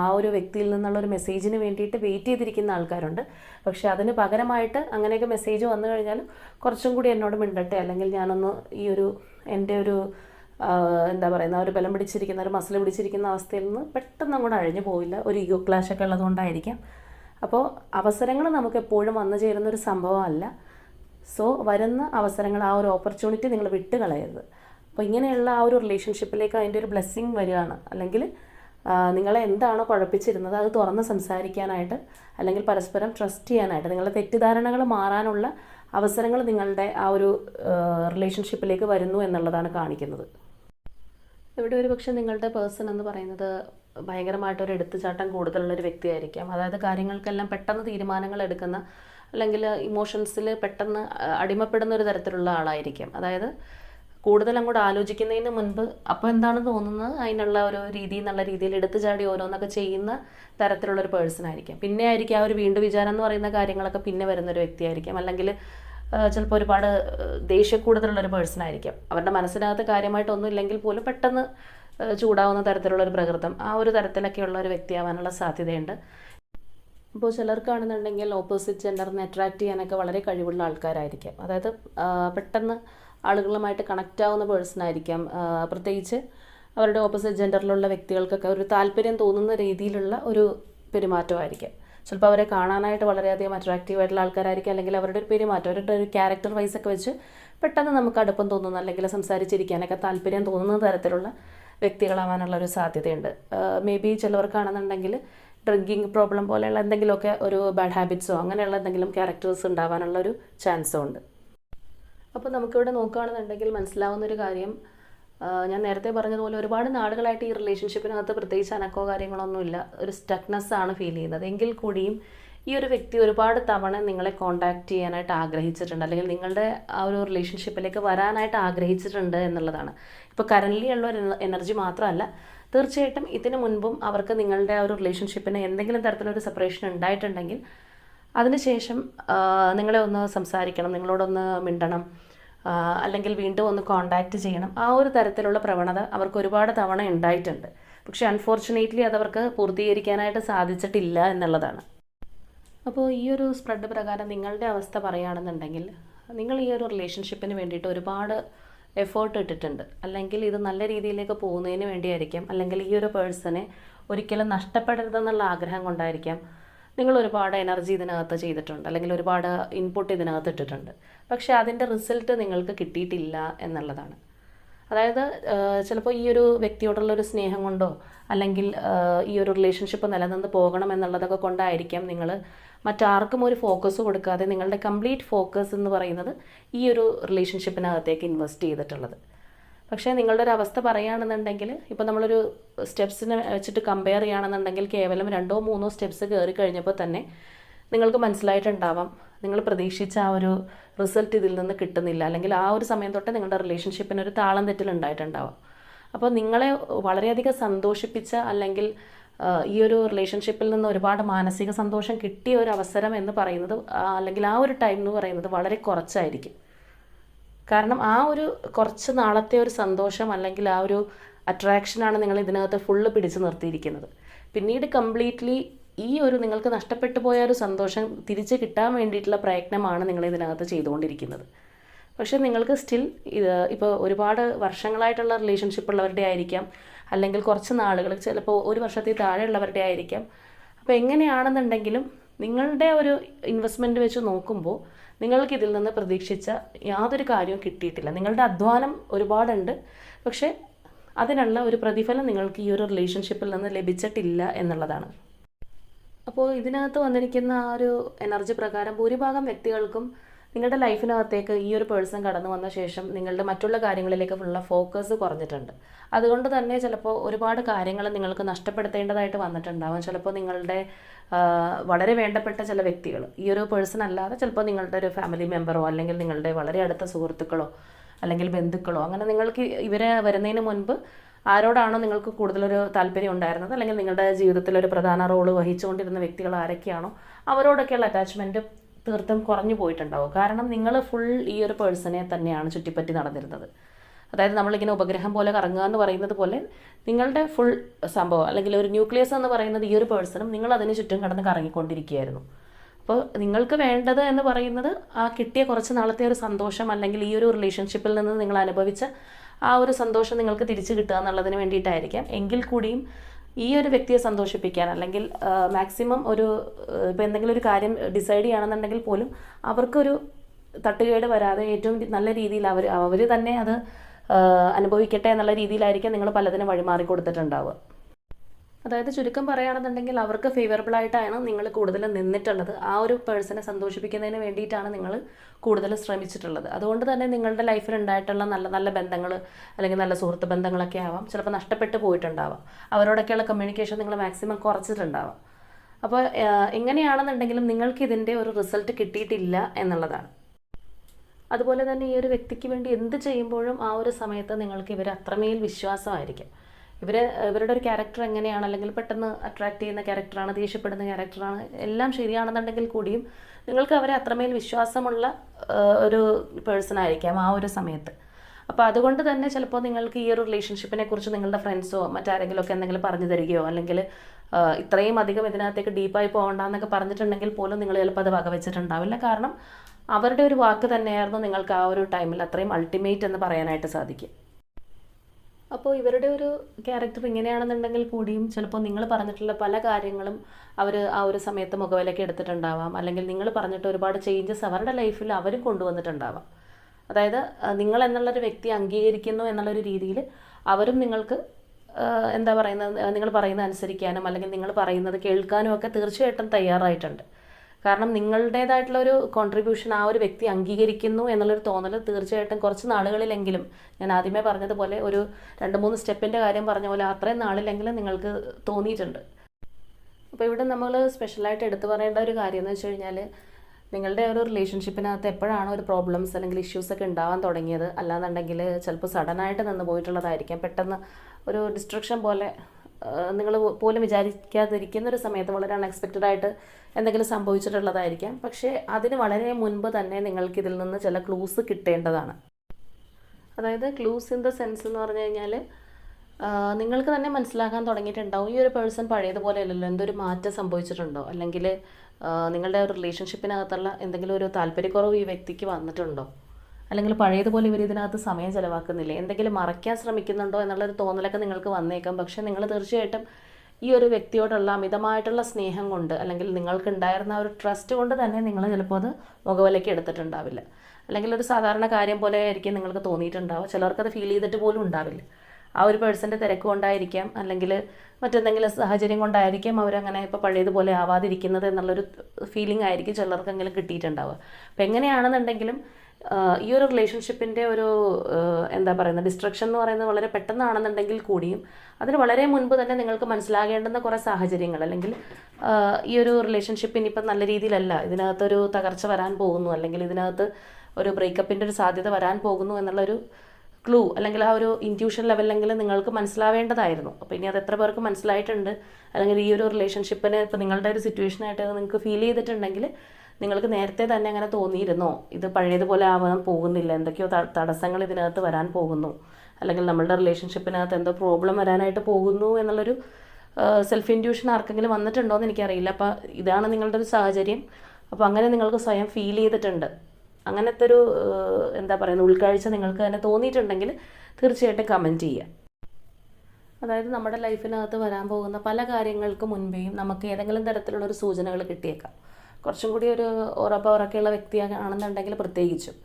ആ ഒരു വ്യക്തിയിൽ നിന്നുള്ള ഒരു മെസ്സേജിന് വേണ്ടിയിട്ട് വെയിറ്റ് ചെയ്തിരിക്കുന്ന ആൾക്കാരുണ്ട്. പക്ഷേ അതിന് പകരമായിട്ട് അങ്ങനെയൊക്കെ മെസ്സേജ് വന്നു കഴിഞ്ഞാലും കുറച്ചും കൂടി എന്നോട് മിണ്ടട്ടെ അല്ലെങ്കിൽ ഞാനൊന്ന് ഈ ഒരു എന്റെ ഒരു എന്താ പറയുന്ന ഒരു ബലം പിടിച്ചിരിക്കുന്ന ഒരു മസിൽ പിടിച്ചിരിക്കുന്ന അവസ്ഥയിൽ നിന്ന് പെട്ടെന്ന് അങ്ങോട്ട് അഴിഞ്ഞു പോവില്ല. ഒരു ഈഗോ ക്ലാഷ് ഒക്കെ ഉള്ളതുകൊണ്ടായിരിക്കാം അപ്പോൾ അവസരങ്ങൾ നമുക്ക് എപ്പോഴും വന്നു ചേരുന്ന ഒരു സംഭവമല്ല. സോ വരുന്ന അവസരങ്ങൾ ആ ഒരു ഓപ്പർച്യൂണിറ്റി നിങ്ങൾ വിട്ട് കളയരുത് അപ്പോൾ ഇങ്ങനെയുള്ള ആ ഒരു റിലേഷൻഷിപ്പിലേക്ക് അതിന്റെ ഒരു ബ്ലെസ്സിങ് വരികയാണ്. അല്ലെങ്കിൽ നിങ്ങളെ എന്താണോ കുഴപ്പിച്ചിരുന്നത് അത് തുറന്ന് സംസാരിക്കാനായിട്ട് അല്ലെങ്കിൽ പരസ്പരം ട്രസ്റ്റ് ചെയ്യാനായിട്ട് നിങ്ങളുടെ തെറ്റിദ്ധാരണകൾ മാറാനുള്ള അവസരങ്ങൾ നിങ്ങളുടെ ആ ഒരു റിലേഷൻഷിപ്പിലേക്ക് വരുന്നു എന്നുള്ളതാണ് കാണിക്കുന്നത്. ഇവിടെ ഒരു പക്ഷേ നിങ്ങളുടെ പേഴ്സൺ എന്ന് പറയുന്നത് ഭയങ്കരമായിട്ടൊരു എടുത്തുചാട്ടം കൂടുതലുള്ള ഒരു വ്യക്തിയായിരിക്കാം. അതായത് കാര്യങ്ങൾക്കെല്ലാം പെട്ടെന്ന് തീരുമാനങ്ങൾ എടുക്കുന്ന അല്ലെങ്കിൽ ഇമോഷൻസിൽ പെട്ടെന്ന് അടിമപ്പെടുന്ന ഒരു തരത്തിലുള്ള ആളായിരിക്കാം. അതായത് കൂടുതൽ അങ്ങോട്ട് ആലോചിക്കുന്നതിന് മുൻപ് അപ്പോൾ എന്താണ് തോന്നുന്നത്? അതിനുള്ള ഒരു രീതി എന്നുള്ള രീതിയിൽ എടുത്തു ചാടി ഓരോന്നൊക്കെ ചെയ്യുന്ന തരത്തിലുള്ള ഒരു പേഴ്സൺ ആയിരിക്കാം. പിന്നെ ആയിരിക്കും ആ ഒരു വീണ്ടും വിചാരം എന്ന് പറയുന്ന കാര്യങ്ങളൊക്കെ പിന്നെ വരുന്ന ഒരു വ്യക്തിയായിരിക്കാം. അല്ലെങ്കിൽ ചിലപ്പോൾ ഒരുപാട് ദേഷ്യക്കൂടുതലുള്ള ഒരു പേഴ്സൺ ആയിരിക്കും. അവരുടെ മനസ്സിനകത്ത് കാര്യമായിട്ടൊന്നും ഇല്ലെങ്കിൽ പോലും പെട്ടെന്ന് ചൂടാവുന്ന തരത്തിലുള്ള ഒരു പ്രകൃതം ആ ഒരു തരത്തിലൊക്കെയുള്ള ഒരു വ്യക്തിയാവാനുള്ള സാധ്യതയുണ്ട്. ഇപ്പോൾ ചിലർക്കാണെന്നുണ്ടെങ്കിൽ ഓപ്പോസിറ്റ് ജെൻഡറിനെ അട്രാക്റ്റ് ചെയ്യാനൊക്കെ വളരെ കഴിവുള്ള ആൾക്കാരായിരിക്കാം. അതായത് പെട്ടെന്ന് ആളുകളുമായിട്ട് കണക്റ്റ് ആവുന്ന പേഴ്സൺ ആയിരിക്കാം. പ്രത്യേകിച്ച് അവരുടെ ഓപ്പോസിറ്റ് ജെൻഡറിലുള്ള വ്യക്തികൾക്കൊക്കെ ഒരു താല്പര്യം തോന്നുന്ന രീതിയിലുള്ള ഒരു പെരുമാറ്റമായിരിക്കാം. ചിലപ്പോൾ അവരെ കാണാനായിട്ട് വളരെയധികം അട്രാക്റ്റീവ് ആയിട്ടുള്ള ആൾക്കാരായിരിക്കും. അല്ലെങ്കിൽ അവരുടെ ഒരു പെരുമാറ്റം അവരുടെ ഒരു ക്യാരക്ടർ വൈസ് ഒക്കെ വെച്ച് പെട്ടെന്ന് നമുക്ക് അടുപ്പം തോന്നുന്ന അല്ലെങ്കിൽ സംസാരിച്ചിരിക്കാനൊക്കെ താല്പര്യം തോന്നുന്ന തരത്തിലുള്ള വ്യക്തികളാവാനുള്ള ഒരു സാധ്യതയുണ്ട്. മേ ബി ചിലവർക്കാണെന്നുണ്ടെങ്കിൽ ഡ്രിങ്കിങ് പ്രോബ്ലം പോലെയുള്ള എന്തെങ്കിലുമൊക്കെ ഒരു ബാഡ് ഹാബിറ്റ്സോ അങ്ങനെയുള്ള എന്തെങ്കിലും ക്യാരക്ടേഴ്സ് ഉണ്ടാവാനുള്ള ഒരു ചാൻസും ഉണ്ട്. അപ്പോൾ നമുക്കിവിടെ നോക്കുകയാണെന്നുണ്ടെങ്കിൽ മനസ്സിലാവുന്ന ഒരു കാര്യം ഞാൻ നേരത്തെ പറഞ്ഞതുപോലെ ഒരുപാട് നാളുകളായിട്ട് ഈ റിലേഷൻഷിപ്പിനകത്ത് പ്രത്യേകിച്ച് അനക്കോ കാര്യങ്ങളൊന്നുമില്ല. ഒരു സ്റ്റക്നെസ് ആണ് ഫീൽ ചെയ്യുന്നത്. എങ്കിൽ കൂടിയും ഈ ഒരു വ്യക്തി ഒരുപാട് തവണ നിങ്ങളെ കോണ്ടാക്ട് ചെയ്യാനായിട്ട് ആഗ്രഹിച്ചിട്ടുണ്ട്. അല്ലെങ്കിൽ നിങ്ങളുടെ ആ ഒരു റിലേഷൻഷിപ്പിലേക്ക് വരാനായിട്ട് ആഗ്രഹിച്ചിട്ടുണ്ട് എന്നുള്ളതാണ്. ഇപ്പോൾ കറന്റ്ലി ഉള്ള ഒരു എനർജി മാത്രമല്ല തീർച്ചയായിട്ടും ഇതിനു മുൻപും അവർക്ക് നിങ്ങളുടെ ആ ഒരു റിലേഷൻഷിപ്പിന് എന്തെങ്കിലും തരത്തിലൊരു സെപ്പറേഷൻ ഉണ്ടായിട്ടുണ്ടെങ്കിൽ അതിനുശേഷം നിങ്ങളെ ഒന്ന് സംസാരിക്കണം നിങ്ങളോടൊന്ന് മിണ്ടണം. അല്ലെങ്കിൽ വീണ്ടും ഒന്ന് കോണ്ടാക്റ്റ് ചെയ്യണം. ആ ഒരു തരത്തിലുള്ള പ്രവണത അവർക്ക് ഒരുപാട് തവണ ഉണ്ടായിട്ടുണ്ട്. പക്ഷേ അൺഫോർച്ചുനേറ്റ്ലി അതവർക്ക് പൂർത്തീകരിക്കാനായിട്ട് സാധിച്ചിട്ടില്ല എന്നുള്ളതാണ്. അപ്പോൾ ഈ ഒരു സ്പ്രെഡ് പ്രകാരം നിങ്ങളുടെ അവസ്ഥ പറയുകയാണെന്നുണ്ടെങ്കിൽ നിങ്ങൾ ഈ ഒരു റിലേഷൻഷിപ്പിന് വേണ്ടിയിട്ട് ഒരുപാട് എഫേർട്ട് ഇട്ടിട്ടുണ്ട്. അല്ലെങ്കിൽ ഇത് നല്ല രീതിയിലേക്ക് പോകുന്നതിന് വേണ്ടിയായിരിക്കാം. അല്ലെങ്കിൽ ഈ ഒരു പേഴ്സണെ ഒരിക്കലും നഷ്ടപ്പെടരുതെന്നുള്ള ആഗ്രഹം കൊണ്ടായിരിക്കാം. നിങ്ങൾ ഒരുപാട് എനർജി ഇതിനകത്ത് ചെയ്തിട്ടുണ്ട് അല്ലെങ്കിൽ ഒരുപാട് ഇൻപുട്ട് ഇതിനകത്ത് ഇട്ടിട്ടുണ്ട്. പക്ഷേ അതിന്റെ റിസൾട്ട് നിങ്ങൾക്ക് കിട്ടിയിട്ടില്ല എന്നുള്ളതാണ്. അതായത് ചിലപ്പോൾ ഈ ഒരു വ്യക്തിയോടുള്ള ഒരു സ്നേഹം കൊണ്ടോ അല്ലെങ്കിൽ ഈ ഒരു റിലേഷൻഷിപ്പ് നിലനിന്ന് പോകണം എന്നുള്ളതൊക്കെ കൊണ്ടായിരിക്കാം നിങ്ങൾ മറ്റാർക്കും ഒരു ഫോക്കസ് കൊടുക്കാതെ നിങ്ങളുടെ കംപ്ലീറ്റ് ഫോക്കസ് എന്ന് പറയുന്നത് ഈ ഒരു റിലേഷൻഷിപ്പിനകത്തേക്ക് ഇൻവെസ്റ്റ് ചെയ്തിട്ടുള്ളത്. പക്ഷേ നിങ്ങളുടെ ഒരു അവസ്ഥ പറയുകയാണെന്നുണ്ടെങ്കിൽ ഇപ്പോൾ നമ്മളൊരു സ്റ്റെപ്സിനെ വെച്ചിട്ട് കമ്പയർ ചെയ്യുകയാണെന്നുണ്ടെങ്കിൽ കേവലം രണ്ടോ മൂന്നോ സ്റ്റെപ്സ് കയറി കഴിഞ്ഞപ്പോൾ തന്നെ നിങ്ങൾക്ക് മനസ്സിലായിട്ടുണ്ടാവാം. നിങ്ങൾ പ്രതീക്ഷിച്ച ആ ഒരു റിസൾട്ട് ഇതിൽ നിന്ന് കിട്ടുന്നില്ല. അല്ലെങ്കിൽ ആ ഒരു സമയം തൊട്ട് നിങ്ങളുടെ റിലേഷൻഷിപ്പിന് ഒരു താളം തെറ്റിലുണ്ടായിട്ടുണ്ടാവാം അപ്പോൾ നിങ്ങളെ വളരെയധികം സന്തോഷിപ്പിച്ച അല്ലെങ്കിൽ ഈ ഒരു റിലേഷൻഷിപ്പിൽ നിന്ന് ഒരുപാട് മാനസിക സന്തോഷം കിട്ടിയ ഒരു അവസരം എന്ന് പറയുന്നത് അല്ലെങ്കിൽ ആ ഒരു ടൈം എന്ന് പറയുന്നത് വളരെ കുറച്ചായിരിക്കും. കാരണം ആ ഒരു കുറച്ച് നാളത്തെ ഒരു സന്തോഷം അല്ലെങ്കിൽ ആ ഒരു അട്രാക്ഷനാണ് നിങ്ങൾ ഇതിനകത്ത് ഫുള്ള് പിടിച്ചു നിർത്തിയിരിക്കുന്നത്. പിന്നീട് കംപ്ലീറ്റ്ലി ഈ ഒരു നിങ്ങൾക്ക് നഷ്ടപ്പെട്ടു പോയ ഒരു സന്തോഷം തിരിച്ച് കിട്ടാൻ വേണ്ടിയിട്ടുള്ള പ്രയത്നമാണ് നിങ്ങൾ ഇതിനകത്ത് ചെയ്തുകൊണ്ടിരിക്കുന്നത്. പക്ഷേ നിങ്ങൾക്ക് സ്റ്റിൽ ഇത് ഇപ്പോൾ ഒരുപാട് വർഷങ്ങളായിട്ടുള്ള റിലേഷൻഷിപ്പ് ഉള്ളവരുടെ ആയിരിക്കാം. അല്ലെങ്കിൽ കുറച്ച് നാളുകൾ ചിലപ്പോൾ ഒരു വർഷത്തിൽ താഴെയുള്ളവരുടെ ആയിരിക്കാം. അപ്പോൾ എങ്ങനെയാണെന്നുണ്ടെങ്കിലും നിങ്ങളുടെ ഒരു ഇൻവെസ്റ്റ്മെന്റ് വെച്ച് നോക്കുമ്പോൾ നിങ്ങൾക്ക് ഇതിൽ നിന്ന് പ്രതീക്ഷിച്ച യാതൊരു കാര്യവും കിട്ടിയിട്ടില്ല. നിങ്ങളുടെ അധ്വാനം ഒരുപാടുണ്ട്. പക്ഷേ അതിനുള്ള ഒരു പ്രതിഫലം നിങ്ങൾക്ക് ഈ ഒരു റിലേഷൻഷിപ്പിൽ നിന്ന് ലഭിച്ചിട്ടില്ല എന്നുള്ളതാണ്. അപ്പോൾ ഇതിനകത്ത് വന്നിരിക്കുന്ന ആ ഒരു എനർജി പ്രകാരം ഭൂരിഭാഗം വ്യക്തികൾക്കും നിങ്ങളുടെ ലൈഫിനകത്തേക്ക് ഈ ഒരു പേഴ്സൺ കടന്നു വന്ന ശേഷം നിങ്ങളുടെ മറ്റുള്ള കാര്യങ്ങളിലേക്ക് ഉള്ള ഫോക്കസ് കുറഞ്ഞിട്ടുണ്ട്. അതുകൊണ്ട് തന്നെ ചിലപ്പോൾ ഒരുപാട് കാര്യങ്ങൾ നിങ്ങൾക്ക് നഷ്ടപ്പെടുത്തേണ്ടതായിട്ട് വന്നിട്ടുണ്ടാവും. ചിലപ്പോൾ നിങ്ങളുടെ വളരെ വേണ്ടപ്പെട്ട ചില വ്യക്തികൾ ഈ ഒരു പേഴ്സൺ അല്ലാതെ ചിലപ്പോൾ നിങ്ങളുടെ ഒരു ഫാമിലി മെമ്പറോ അല്ലെങ്കിൽ നിങ്ങളുടെ വളരെ അടുത്ത സുഹൃത്തുക്കളോ അല്ലെങ്കിൽ ബന്ധുക്കളോ അങ്ങനെ നിങ്ങൾക്ക് ഇവരെ വരുന്നതിന് മുൻപ് ആരോടാണോ നിങ്ങൾക്ക് കൂടുതലൊരു താല്പര്യം ഉണ്ടായിരുന്നത് അല്ലെങ്കിൽ നിങ്ങളുടെ ജീവിതത്തിൽ ഒരു പ്രധാന റോൾ വഹിച്ചുകൊണ്ടിരുന്ന വ്യക്തികൾ ആരൊക്കെയാണോ അവരോടൊക്കെയുള്ള അറ്റാച്ച്മെന്റ് തീർത്തും കുറഞ്ഞു പോയിട്ടുണ്ടാവും. കാരണം നിങ്ങൾ ഫുൾ ഈ ഒരു പേഴ്സണെ തന്നെയാണ് ചുറ്റിപ്പറ്റി നടന്നിരുന്നത്. അതായത് നമ്മളിങ്ങനെ ഉപഗ്രഹം പോലെ കറങ്ങുക എന്ന് പറയുന്നത് പോലെ നിങ്ങളുടെ ഫുൾ സംഭവം അല്ലെങ്കിൽ ഒരു ന്യൂക്ലിയസ് എന്ന് പറയുന്നത് ഈ ഒരു പേഴ്സണും നിങ്ങൾ അതിന് ചുറ്റും കടന്ന് കറങ്ങിക്കൊണ്ടിരിക്കുകയായിരുന്നു. അപ്പോൾ നിങ്ങൾക്ക് വേണ്ടത് എന്ന് പറയുന്നത് ആ കിട്ടിയ കുറച്ച് നാളത്തെ ഒരു സന്തോഷം അല്ലെങ്കിൽ ഈ ഒരു റിലേഷൻഷിപ്പിൽ നിന്ന് നിങ്ങൾ അനുഭവിച്ച ആ ഒരു സന്തോഷം നിങ്ങൾക്ക് തിരിച്ചു കിട്ടുക എന്നുള്ളതിന് വേണ്ടിയിട്ടായിരിക്കാം. എങ്കിൽ കൂടിയും ഈ ഒരു വ്യക്തിയെ സന്തോഷിപ്പിക്കാൻ അല്ലെങ്കിൽ മാക്സിമം ഒരു ഇപ്പോൾ എന്തെങ്കിലും ഒരു കാര്യം ഡിസൈഡ് ചെയ്യണമെന്നുണ്ടെങ്കിൽ പോലും അവർക്കൊരു തട്ടുകേട് വരാതെ ഏറ്റവും നല്ല രീതിയിൽ അവർ അവർ തന്നെ അത് അനുഭവിക്കട്ടെ എന്നുള്ള രീതിയിലായിരിക്കും നിങ്ങൾ പലതിനും വഴിമാറി കൊടുത്തിട്ടുണ്ടാവുക. അതായത് ചുരുക്കം പറയുകയാണെന്നുണ്ടെങ്കിൽ അവർക്ക് ഫേവറബിൾ ആയിട്ടാണ് നിങ്ങൾ കൂടുതൽ നിന്നിട്ടുള്ളത്. ആ ഒരു പേഴ്സണെ സന്തോഷിപ്പിക്കുന്നതിന് വേണ്ടിയിട്ടാണ് നിങ്ങൾ കൂടുതൽ ശ്രമിച്ചിട്ടുള്ളത്. അതുകൊണ്ട് തന്നെ നിങ്ങളുടെ ലൈഫിൽ ഉണ്ടായിട്ടുള്ള നല്ല നല്ല ബന്ധങ്ങൾ അല്ലെങ്കിൽ നല്ല സുഹൃത്ത് ബന്ധങ്ങളൊക്കെ ആവാം. ചിലപ്പോൾ നഷ്ടപ്പെട്ടു പോയിട്ടുണ്ടാവാം. അവരോടൊക്കെയുള്ള കമ്മ്യൂണിക്കേഷൻ നിങ്ങൾ മാക്സിമം കുറച്ചിട്ടുണ്ടാവാം. അപ്പോൾ എങ്ങനെയാണെന്നുണ്ടെങ്കിലും നിങ്ങൾക്ക് ഇതിന്റെ ഒരു റിസൾട്ട് കിട്ടിയിട്ടില്ല എന്നുള്ളതാണ്. അതുപോലെ തന്നെ ഈ ഒരു വ്യക്തിക്ക് വേണ്ടി എന്ത് ചെയ്യുമ്പോഴും ആ ഒരു സമയത്ത് നിങ്ങൾക്ക് ഇവർ അത്രമേൽ വിശ്വാസമായിരിക്കും. ഇവർ ഇവരുടെ ഒരു ക്യാരക്ടർ എങ്ങനെയാണ്? അല്ലെങ്കിൽ പെട്ടെന്ന് അട്രാക്ട് ചെയ്യുന്ന ക്യാരക്ടറാണ് ദേഷ്യപ്പെടുന്ന ക്യാരക്ടറാണ് എല്ലാം ശരിയാണെന്നുണ്ടെങ്കിൽ കൂടിയും നിങ്ങൾക്ക് അവരെ അത്രമേൽ വിശ്വാസമുള്ള ഒരു പേഴ്സൺ ആയിരിക്കാം ആ ഒരു സമയത്ത്. അപ്പോൾ അതുകൊണ്ട് തന്നെ ചിലപ്പോൾ നിങ്ങൾക്ക് ഈ ഒരു റിലേഷൻഷിപ്പിനെ കുറിച്ച് നിങ്ങളുടെ ഫ്രണ്ട്സോ മറ്റാരെങ്കിലും ഒക്കെ എന്തെങ്കിലും പറഞ്ഞു തരികയോ അല്ലെങ്കിൽ ഇത്രയും അധികം ഇതിനകത്തേക്ക് ഡീപ്പായി പോകണ്ടെന്നൊക്കെ പറഞ്ഞിട്ടുണ്ടെങ്കിൽ പോലും നിങ്ങൾ ചിലപ്പോൾ അത് വകവെച്ചിട്ടുണ്ടാവില്ല. കാരണം അവരുടെ ഒരു വാക്ക് തന്നെയായിരുന്നു നിങ്ങൾക്ക് ആ ഒരു ടൈമിൽ അത്രയും അൾട്ടിമേറ്റ് എന്ന് പറയാനായിട്ട് സാധിക്കും അപ്പോൾ ഇവരുടെ ഒരു ക്യാരക്ടർ ഇങ്ങനെയാണെന്നുണ്ടെങ്കിൽ കൂടിയും ചിലപ്പോൾ നിങ്ങൾ പറഞ്ഞിട്ടുള്ള പല കാര്യങ്ങളും അവർ ആ ഒരു സമയത്ത് മുഖവിലയ്ക്ക് എടുത്തിട്ടുണ്ടാവാം. അല്ലെങ്കിൽ നിങ്ങൾ പറഞ്ഞിട്ട് ഒരുപാട് ചേഞ്ചസ് അവരുടെ ലൈഫിൽ അവരും കൊണ്ടുവന്നിട്ടുണ്ടാവാം. അതായത് നിങ്ങൾ എന്നുള്ളൊരു വ്യക്തി അംഗീകരിക്കുന്നു എന്നുള്ളൊരു രീതിയിൽ അവരും നിങ്ങൾക്ക് എന്താ പറയുന്നത് നിങ്ങൾ പറയുന്നത് അനുസരിക്കാനും അല്ലെങ്കിൽ നിങ്ങൾ പറയുന്നത് കേൾക്കാനും ഒക്കെ തീർച്ചയായിട്ടും തയ്യാറായിട്ടുണ്ട്. കാരണം നിങ്ങളുടേതായിട്ടുള്ള ഒരു കോൺട്രിബ്യൂഷൻ ആ ഒരു വ്യക്തി അംഗീകരിക്കുന്നു എന്നുള്ളൊരു തോന്നൽ തീർച്ചയായിട്ടും കുറച്ച് നാളുകളിലെങ്കിലും ഞാൻ ആദ്യമേ പറഞ്ഞതുപോലെ ഒരു രണ്ട് മൂന്ന് സ്റ്റെപ്പിന്റെ കാര്യം പറഞ്ഞ പോലെ അത്രയും നാളിലെങ്കിലും നിങ്ങൾക്ക് തോന്നിയിട്ടുണ്ട്. അപ്പോൾ ഇവിടെ നമ്മൾ സ്പെഷ്യലായിട്ട് എടുത്തു പറയേണ്ട ഒരു കാര്യം എന്ന് വെച്ച് കഴിഞ്ഞാൽ നിങ്ങളുടെ ഒരു റിലേഷൻഷിപ്പിനകത്ത് എപ്പോഴാണോ ഒരു പ്രോബ്ലംസ് അല്ലെങ്കിൽ ഇഷ്യൂസ് ഒക്കെ ഉണ്ടാവാൻ തുടങ്ങിയത് അല്ലാന്നുണ്ടെങ്കിൽ ചിലപ്പോൾ സഡനായിട്ട് നിന്ന് പോയിട്ടുള്ളതായിരിക്കാം. പെട്ടെന്ന് ഒരു ഡിസ്ട്രക്ഷൻ പോലെ നിങ്ങൾ പോലും വിചാരിക്കാതിരിക്കുന്ന ഒരു സമയത്ത് വളരെ അൺഎക്സ്പെക്റ്റഡ് ആയിട്ട് എന്തെങ്കിലും സംഭവിച്ചിട്ടുള്ളതായിരിക്കാം. പക്ഷേ അതിന് വളരെ മുൻപ് തന്നെ നിങ്ങൾക്ക് ഇതിൽ നിന്ന് ചില ക്ലൂസ് കിട്ടേണ്ടതാണ്. അതായത് ക്ലൂസ് ഇൻ ദ സെൻസ് എന്ന് പറഞ്ഞു കഴിഞ്ഞാൽ നിങ്ങൾക്ക് തന്നെ മനസ്സിലാക്കാൻ തുടങ്ങിയിട്ടുണ്ടാവും. ഈ ഒരു പേഴ്സൺ പഴയതുപോലെ അല്ലല്ലോ എന്തൊരു മാറ്റം സംഭവിച്ചിട്ടുണ്ടോ? അല്ലെങ്കിൽ നിങ്ങളുടെ റിലേഷൻഷിപ്പിനകത്തുള്ള എന്തെങ്കിലും ഒരു താല്പര്യക്കുറവ് ഈ വ്യക്തിക്ക് വന്നിട്ടുണ്ടോ? അല്ലെങ്കിൽ പഴയതുപോലെ ഇവർ ഇതിനകത്ത് സമയം ചിലവാക്കുന്നില്ലേ? എന്തെങ്കിലും മറയ്ക്കാൻ ശ്രമിക്കുന്നുണ്ടോ എന്നുള്ളൊരു തോന്നലൊക്കെ നിങ്ങൾക്ക് വന്നേക്കാം. പക്ഷേ നിങ്ങൾ തീർച്ചയായിട്ടും ഈ ഒരു വ്യക്തിയോടുള്ള അമിതമായിട്ടുള്ള സ്നേഹം കൊണ്ട് അല്ലെങ്കിൽ നിങ്ങൾക്ക് ഉണ്ടായിരുന്ന ഒരു ട്രസ്റ്റ് കൊണ്ട് തന്നെ നിങ്ങൾ ചിലപ്പോൾ അത് മുഖവിലയ്ക്ക് എടുത്തിട്ടുണ്ടാവില്ല. അല്ലെങ്കിൽ ഒരു സാധാരണ കാര്യം പോലെ ആയിരിക്കും നിങ്ങൾക്ക് തോന്നിയിട്ടുണ്ടാവുക. ചിലർക്കത് ഫീൽ ചെയ്തിട്ട് പോലും ഉണ്ടാവില്ല. ആ ഒരു പേഴ്സന്റെ തിരക്ക് കൊണ്ടായിരിക്കാം. അല്ലെങ്കിൽ മറ്റെന്തെങ്കിലും സാഹചര്യം കൊണ്ടായിരിക്കാം അവരങ്ങനെ ഇപ്പോൾ പഴയതുപോലെ ആവാതിരിക്കുന്നത് എന്നുള്ളൊരു ഫീലിംഗ് ആയിരിക്കും ചിലർക്കെങ്കിലും കിട്ടിയിട്ടുണ്ടാവുക. അപ്പം എങ്ങനെയാണെന്നുണ്ടെങ്കിലും ഈ ഒരു റിലേഷൻഷിപ്പിന്റെ ഒരു എന്താ പറയുന്നത് ഡിസ്ട്രക്ഷൻ എന്ന് പറയുന്നത് വളരെ പെട്ടെന്നാണെന്നുണ്ടെങ്കിൽ കൂടിയും അതിന് വളരെ മുൻപ് തന്നെ നിങ്ങൾക്ക് മനസ്സിലാകേണ്ടുന്ന കുറേ സാഹചര്യങ്ങൾ അല്ലെങ്കിൽ ഈ ഒരു റിലേഷൻഷിപ്പ് ഇനിയിപ്പം നല്ല രീതിയിലല്ല. ഇതിനകത്തൊരു തകർച്ച വരാൻ പോകുന്നു. അല്ലെങ്കിൽ ഇതിനകത്ത് ഒരു ബ്രേക്കപ്പിന്റെ ഒരു സാധ്യത വരാൻ പോകുന്നു എന്നുള്ളൊരു ക്ലൂ അല്ലെങ്കിൽ ആ ഒരു ഇന്റ്യൂഷൻ ലെവലിലെങ്കിലും നിങ്ങൾക്ക് മനസ്സിലാവേണ്ടതായിരുന്നു. അപ്പോൾ ഇനി അത് എത്ര പേർക്ക് മനസ്സിലായിട്ടുണ്ട്? അല്ലെങ്കിൽ ഈ ഒരു റിലേഷൻഷിപ്പിന് ഇപ്പോൾ നിങ്ങളുടെ ഒരു സിറ്റുവേഷനായിട്ട് നിങ്ങൾക്ക് ഫീൽ ചെയ്തിട്ടുണ്ടെങ്കിൽ നിങ്ങൾക്ക് നേരത്തെ തന്നെ അങ്ങനെ തോന്നിയിരുന്നോ? ഇത് പഴയതുപോലെ ആവാൻ പോകുന്നില്ല. എന്തൊക്കെയോ തടസ്സങ്ങൾ ഇതിനകത്ത് വരാൻ പോകുന്നു. അല്ലെങ്കിൽ നമ്മളുടെ റിലേഷൻഷിപ്പിനകത്ത് എന്തോ പ്രോബ്ലം വരാനായിട്ട് പോകുന്നു എന്നുള്ളൊരു സെൽഫ് ഇൻഡ്യൂഷൻ ആർക്കെങ്കിലും വന്നിട്ടുണ്ടോ എന്ന് എനിക്കറിയില്ല. അപ്പോൾ ഇതാണ് നിങ്ങളുടെ ഒരു സാഹചര്യം. അപ്പോൾ അങ്ങനെ നിങ്ങൾക്ക് സ്വയം ഫീൽ ചെയ്തിട്ടുണ്ട്. അങ്ങനത്തെ ഒരു എന്താ പറയുന്നത് ഉൾക്കാഴ്ച നിങ്ങൾക്ക് തന്നെ തോന്നിയിട്ടുണ്ടെങ്കിൽ തീർച്ചയായിട്ടും കമന്റ് ചെയ്യുക. അതായത് നമ്മുടെ ലൈഫിനകത്ത് വരാൻ പോകുന്ന പല കാര്യങ്ങൾക്ക് മുൻപേയും നമുക്ക് ഏതെങ്കിലും തരത്തിലുള്ള ഒരു സൂചനകൾ കിട്ടിയേക്കാം. കുറച്ചും കൂടി ഒരു ഉറപ്പ ഉറക്കെയുള്ള വ്യക്തിയാണെന്നുണ്ടെങ്കിൽ പ്രത്യേകിച്ചും.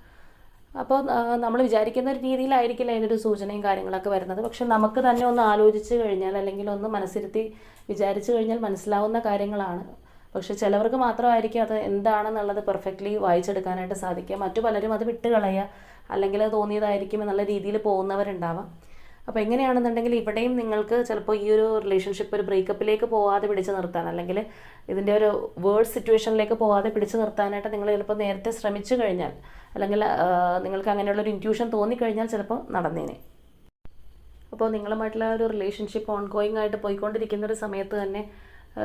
അപ്പോൾ നമ്മൾ വിചാരിക്കുന്ന ഒരു രീതിയിലായിരിക്കില്ല അതിനൊരു സൂചനയും കാര്യങ്ങളൊക്കെ വരുന്നത്. പക്ഷെ നമുക്ക് തന്നെ ഒന്ന് ആലോചിച്ച് കഴിഞ്ഞാൽ അല്ലെങ്കിൽ ഒന്ന് മനസ്സിരുത്തി വിചാരിച്ചു കഴിഞ്ഞാൽ മനസ്സിലാവുന്ന കാര്യങ്ങളാണ്. പക്ഷെ ചിലവർക്ക് മാത്രമായിരിക്കും അത് എന്താണെന്നുള്ളത് പെർഫെക്റ്റ്ലി വായിച്ചെടുക്കാനായിട്ട് സാധിക്കുക. മറ്റു പലരും അത് വിട്ടുകളയുക അല്ലെങ്കിൽ തോന്നിയതായിരിക്കും എന്നുള്ള രീതിയിൽ പോകുന്നവരുണ്ടാവാം. അപ്പോൾ എങ്ങനെയാണെന്നുണ്ടെങ്കിൽ ഇവിടെയും നിങ്ങൾക്ക് ചിലപ്പോൾ ഈ ഒരു റിലേഷൻഷിപ്പ് ഒരു ബ്രേക്കപ്പിലേക്ക് പോവാതെ പിടിച്ചു നിർത്താൻ അല്ലെങ്കിൽ ഇതിന്റെ ഒരു വേർഡ് സിറ്റുവേഷനിലേക്ക് പോവാതെ പിടിച്ചു നിർത്താനായിട്ട് നിങ്ങൾ ചിലപ്പോൾ നേരത്തെ ശ്രമിച്ചു കഴിഞ്ഞാൽ അല്ലെങ്കിൽ നിങ്ങൾക്ക് അങ്ങനെയുള്ളൊരു ഇന്റ്യൂഷൻ തോന്നിക്കഴിഞ്ഞാൽ ചിലപ്പോൾ നടന്നേനെ. അപ്പോൾ നിങ്ങളുമായിട്ടുള്ള ഒരു റിലേഷൻഷിപ്പ് ഓൺഗോയിങ് ആയിട്ട് പോയിക്കൊണ്ടിരിക്കുന്ന ഒരു സമയത്ത് തന്നെ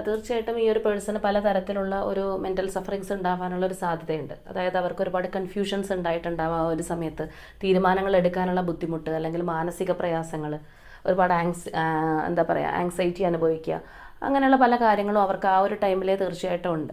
തീർച്ചയായിട്ടും ഈ ഒരു പേഴ്സണ് പലതരത്തിലുള്ള ഒരു മെന്റൽ സഫറിങ്സ് ഉണ്ടാവാനുള്ള ഒരു സാധ്യതയുണ്ട്. അതായത് അവർക്ക് ഒരുപാട് കൺഫ്യൂഷൻസ് ഉണ്ടായിട്ടുണ്ടാവാം ആ ഒരു സമയത്ത്. തീരുമാനങ്ങൾ എടുക്കാനുള്ള ബുദ്ധിമുട്ട് അല്ലെങ്കിൽ മാനസിക പ്രയാസങ്ങൾ ഒരുപാട് ആങ്സ് എന്താ പറയുക ആങ്സൈറ്റി അനുഭവിക്കുക. അങ്ങനെയുള്ള പല കാര്യങ്ങളും അവർക്ക് ആ ഒരു ടൈമിലേ തീർച്ചയായിട്ടും ഉണ്ട്.